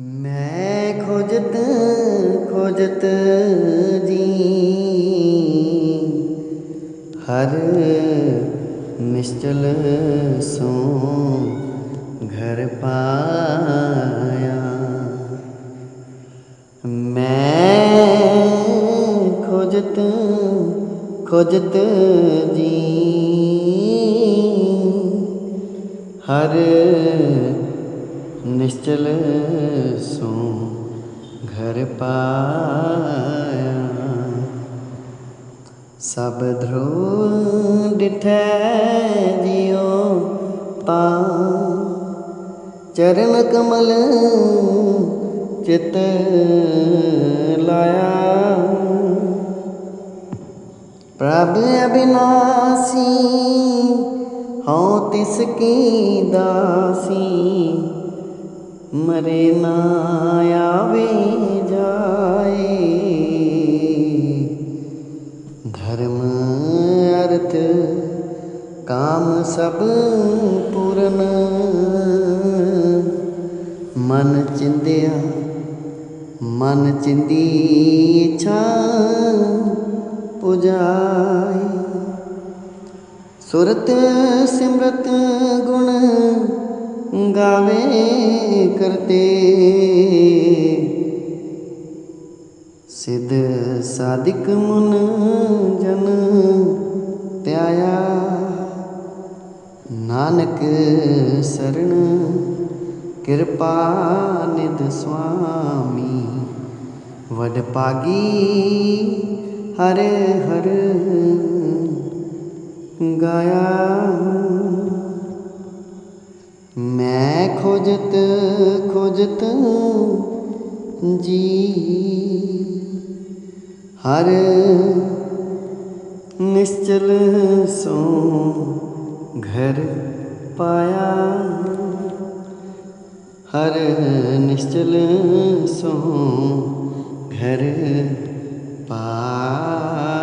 मैं खोजत खोजत जी। हर निश्चल सो घर पाया। मैं खोजत खोजत जी। हर निश्चल सो घर पाया। सब ध्रुव जियो पा। चरण कमल चित लाया। प्रभ अविनाशी हों तिसकी दासी। मरे ना भी जाए। धर्म, अर्थ, काम सब पूर्ण मन चिंदिया, मन चिंदी इच्छा पुजाई सुरत, सिमरत, गुण गावे करते सिद सादिक मुन जन त्याया ਨਾਨਕ ਸਰਣ ਕਿਰਪਾ ਨਿਦ ਸੁਆਮੀ। ਵਡ ਪਾਗੀ ਹਰ ਹਰ ਗਾਇਆ। मैं खोजत खोजत जी। हर निश्चल सो घर पाया। हर निश्चल सो घर पाया।